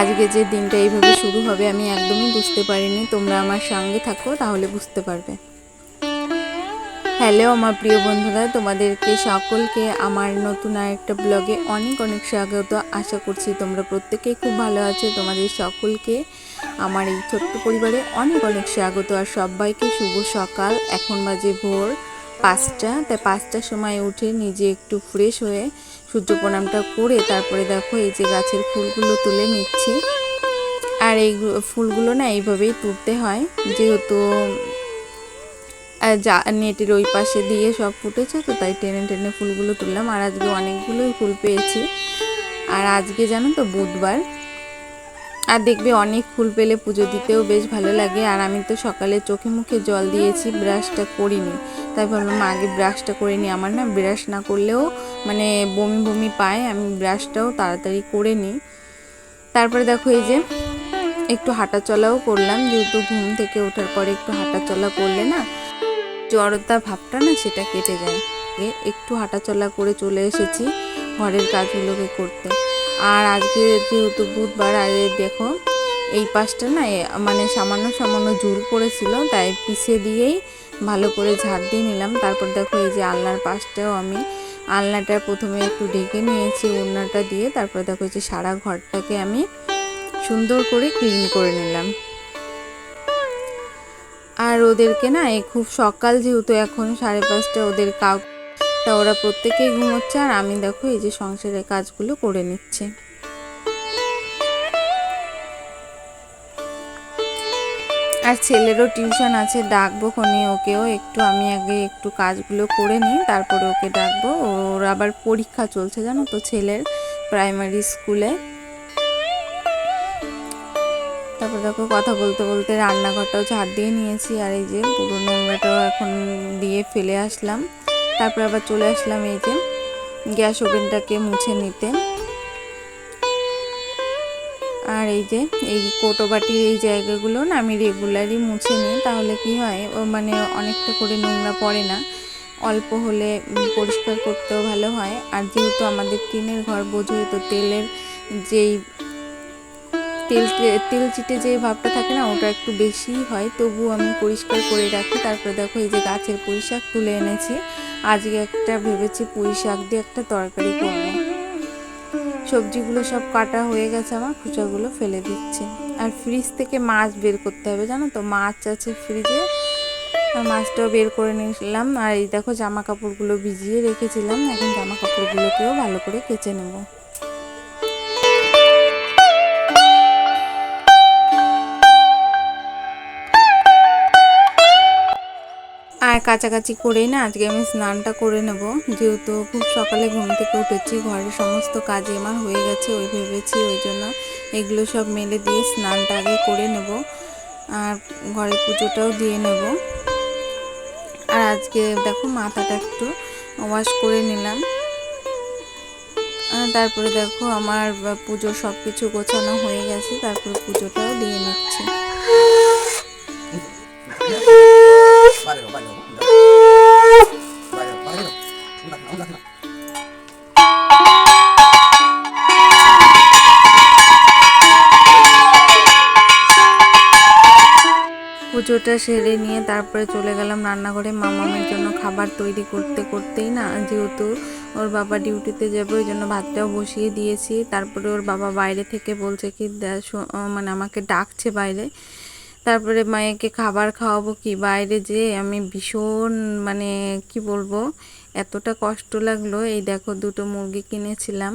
আজকে যে দিনটা এইভাবে শুরু হবে আমি একদমই বুঝতে পারিনি। তোমরা আমার সঙ্গে থাকো, তাহলে বুঝতে পারবে। হ্যালো আমার প্রিয় বন্ধুরা, তোমাদেরকে সকলকে আমার নতুন আরেকটা ব্লগে অনেক অনেক স্বাগত। আশা করছি তোমরা প্রত্যেকেই খুব ভালো আছো। তোমাদের সকলকে আমার এই ছোট্ট পরিবারে অনেক অনেক স্বাগত। আর সবাইকে শুভ সকাল। এখন বাজে ভোর পাঁচটা। তাই পাঁচটার সময় উঠে নিজে একটু ফ্রেশ হয়ে সূর্য প্রণামটা করে তারপরে দেখো এই যে গাছের ফুলগুলো তুলে নিচ্ছি। আর এই ফুলগুলো না এইভাবেই তুলতে হয়। যেহেতু যা নেটের ওই পাশে দিয়ে সব ফুটেছে, তো তাই টেনে টেনে ফুলগুলো তুললাম। আর আজকে অনেকগুলোই ফুল পেয়েছি। আর আজকে জানো তো বুধবার। আর দেখবে অনেক ফুল পেলে পুজো দিতেও বেশ ভালো লাগে। আর আমি তো সকালে চোখে মুখে জল দিয়েছি, ব্রাশটা করিনি। তাই ভাবলাম আগে ব্রাশটা করে নিই। আমার না ব্রাশ না করলেও মানে বমি বমি পায়, আমি ব্রাশটাও তাড়াতাড়ি করে নিই। তারপরে দেখো এই যে একটু হাঁটা চলাও করলাম, যেহেতু ঘুম থেকে ওঠার পরে একটু হাঁটা চলা করলে না জড়তা ভাবটা না সেটা কেটে যায়। একটু হাঁটাচলা করে চলে এসেছি ঘরের কাজগুলোকে করতে। আর আজকে যেহেতু বুধবার আগে দেখো এই পাশটা না মানে সামান্য সামান্য ঝুল পড়েছিল, তাই পিছিয়ে দিয়েই ভালো করে ঝাড় দিয়ে নিলাম। তারপর দেখো এই যে আলনার পাশটাও আমি, আলনাটা প্রথমে একটু ঢেকে নিয়েছি ওড়নাটা দিয়ে, তারপর দেখো যে সারা ঘরটাকে আমি সুন্দর করে ক্লিন করে নিলাম। আর ওদেরকে না এই খুব সকাল যেহেতু এখন, সাড়ে পাঁচটা ওদের কাউ, তা ওরা প্রত্যেকেই ঘুমোচ্ছে, আর আমি দেখো এই যে সংসারের কাজগুলো করে নিচ্ছে। আর ছেলেরও টিউশন আছে, ডাকবো খনি ওকেও একটু, আমি আগে একটু কাজগুলো করে নিই, তারপরে ওকে ডাকবো। ওর আবার পরীক্ষা চলছে, জানো তো, ছেলের প্রাইমারি স্কুলে তারপর দেখো, কথা বলতে বলতে রান্নাঘরটাও ঝাড় দিয়ে নিয়েছি, আর এই যে পুরো নোংরাটাও এখন দিয়ে ফেলে আসলাম। তারপর আবার চলে আসলাম এই যে গ্যাস ওভেনটাকে মুছে নিতে। এই যে, এই কোটো বাটির এই জায়গাগুলো না আমি রেগুলারই মুছে নিই। তাহলে কি হয় মানে অনেকটা করে নোংরা পড়ে না। অল্প হলে পরিষ্কার করতেও ভালো হয়। আর যেহেতু আমাদের টিনের ঘর বোঝোই তো তেলের যেই তেল তেল চিটে যে ভাবটা থাকে না, ওটা একটু বেশি হয়। তবু আমি পরিষ্কার করে রাখি। তারপরে দেখো, এই যে গাছের পুঁই শাক তুলে এনেছি। আজকে একটা ভেবেছি পুঁই শাক দিয়ে একটা তরকারি করব। সবজিগুলো সব কাটা হয়ে গেছে, আমার খুচাগুলো ফেলে দিচ্ছে। আর ফ্রিজ থেকে মাছ বের করতে হবে, জানো তো? মাছ আছে ফ্রিজে মাছটাও বের করে নিয়েছিলাম আর এই দেখো, জামা কাপড়গুলো ভিজিয়ে রেখেছিলাম। এখন জামা কাপড়গুলোকেও ভালো করে কেচে নেব। আর কাছাকাছি করেই না, আজকে আমি স্নানটা করে নেব। যেহেতু খুব সকালে ঘুম থেকে উঠেছি, ঘরের সমস্ত কাজে আমার হয়ে গেছে, ওই ভেবেছি ওই জন্য এগুলো সব মেলে দিয়ে স্নানটা আগে করে নেব আর ঘরে পুজোটাও দিয়ে নেব। আর আজকে দেখো মাথাটা একটু ওয়াশ করে নিলাম। তারপরে দেখো আমার পুজোর সব কিছু গোছানো হয়ে গেছে, তারপরে পুজোটাও দিয়ে নিচ্ছি। পুজোটা সেরে নিয়ে তারপরে চলে গেলাম রান্নাঘরে। মামামের জন্য খাবার তৈরি করতে করতেই না, যেহেতু ওর বাবা ডিউটিতে যাবে, ওই জন্য ভাতটাও বসিয়ে দিয়েছি। তারপরে ওর বাবা বাইরে থেকে বলছে কি মানে আমাকে ডাকছে বাইরে। তারপরে মায়েকে খাবার খাওয়াবো কি, বাইরে যে আমি ভীষণ মানে কি বলব, এতটা কষ্ট লাগল। এই দেখো, দুটো মুরগি কিনেছিলাম।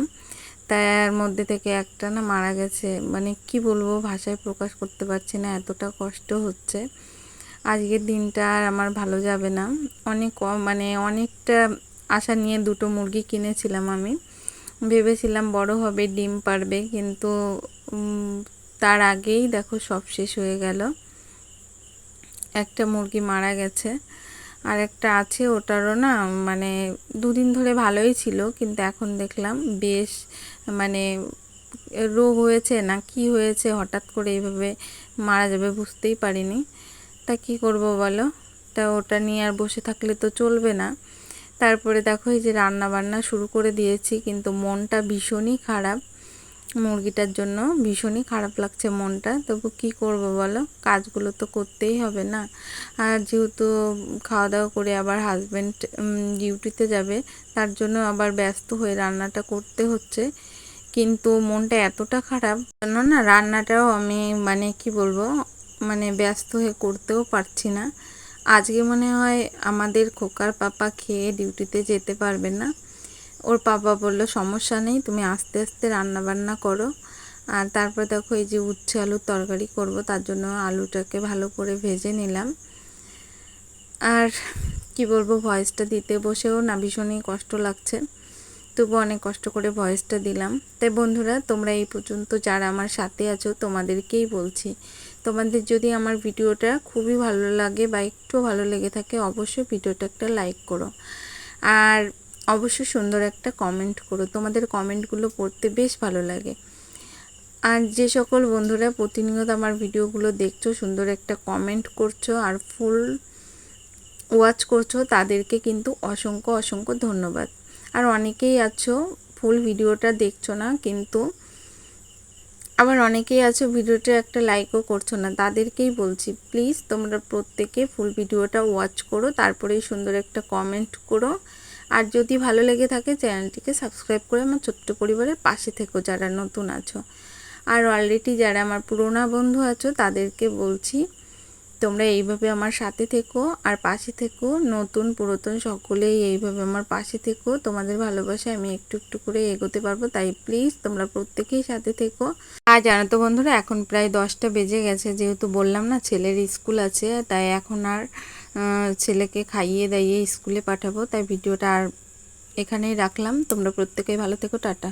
তার মধ্যে থেকে একটা না মারা গেছে। মানে কি বলব, ভাষায় প্রকাশ করতে পারছি না, এতটা কষ্ট হচ্ছে। আজকের দিনটা আর আমার ভালো যাবে না। অনেক মানে অনেকটা আশা নিয়ে দুটো মুরগি কিনেছিলাম আমি। ভেবেছিলাম বড় হবে, ডিম পারবে, কিন্তু তার আগেই দেখো সব শেষ হয়ে গেল। একটা মুরগি মারা গেছে। আর একটা আছে, ওটারও না মানে দুদিন ধরে ভালোই ছিল, কিন্তু এখন দেখলাম বেশ মানে রোগ হয়েছে না কি হয়েছে, হঠাৎ করে এইভাবে মারা যাবে বুঝতেই পারিনি। তা কি করব বলো? তা ওটা নিয়ে আর বসে থাকলে তো চলবে না। তারপরে দেখো এই যে রান্না বান্না শুরু করে দিয়েছি, কিন্তু মনটা ভীষণই খারাপ। মুরগিটার জন্য ভীষণই খারাপ লাগছে মনটা। তবু কি করব বলো? কাজগুলো তো করতেই হবে না। আর যেহেতু খাওয়া দাওয়া করে আবার হাজব্যান্ড ডিউটিতে যাবে, তার জন্য আবার ব্যস্ত হয়ে রান্নাটা করতে হচ্ছে। কিন্তু মনটা এতটা খারাপ জন্য না, রান্নাটাও আমি মানে কি বলব মানে ব্যস্ত হয়ে করতেও পারছি না। আজকে মনে হয় আমাদের খোকার পাপা খেয়ে ডিউটিতে যেতে পারবে না। ওর বাবা বলল, সমস্যা নেই, তুমি আস্তে আস্তে রান্না বান্না করো। আর তারপর দেখো এই যে উচ্ছে আলুর তরকারি করব, তার জন্য আলুটাকে ভালো করে ভেজে নিলাম। আর কি বলব, ভয়েসটা দিতে বসেও না, ভীষণই কষ্ট লাগছে। তবু অনেক কষ্ট করে ভয়েসটা দিলাম। তাই বন্ধুরা, তোমরা এই পর্যন্ত যারা আমার সাথে আছো, তোমাদেরকেই বলছি, তোমাদের যদি আমার ভিডিওটা খুবই ভালো লাগে বা একটু ভালো লেগে থাকে, অবশ্যই ভিডিওটা একটা লাইক করো। আর অবশ্যই সুন্দর একটা কমেন্ট করো। তোমাদের কমেন্টগুলো পড়তে বেশ ভালো লাগে। আর যে সকল বন্ধুরা প্রতিনিয়ত আমার ভিডিওগুলো দেখছ, সুন্দর একটা কমেন্ট করছ আর ফুল ওয়াচ করছ, তাদেরকে কিন্তু অসংখ্য অসংখ্য ধন্যবাদ। আর অনেকেই আছো ফুল ভিডিওটা দেখছ না, কিন্তু আবার অনেকেই আছো ভিডিওটা একটা লাইকও করছ না, তাদেরকেই বলছি প্লিজ তোমরা প্রত্যেকে ফুল ভিডিওটা ওয়াচ করো, তারপরেই সুন্দর একটা কমেন্ট করো। আর যদি ভালো লেগে থাকে, চ্যানেলটিকে সাবস্ক্রাইব করে আমার ছোট্ট পরিবারের পাশে থেকো যারা নতুন আছো। আর অলরেডি যারা আমার পুরোনো বন্ধু আছো, তাদেরকে বলছি, তোমরা এইভাবে আমার সাথে থেকো আর পাশে থেকো। নতুন, পুরাতন সকলেই এইভাবে আমার পাশে থেকো। তোমাদের ভালোবাসা আমি একটু একটু করে এগোতে পারব, তাই প্লিজ তোমরা প্রত্যেকেই সাথে থেকো। আর জানো তো বন্ধুরা, এখন প্রায় দশটা বেজে গেছে, যেহেতু বললাম না, ছেলের স্কুল আছে, তাই এখন আর ছেলেকে খাইয়ে দাইয়ে স্কুলে পাঠাবো, তাই ভিডিওটা আর এখানেই রাখলাম। তোমরা প্রত্যেকেই ভালো থেকো, টাটা।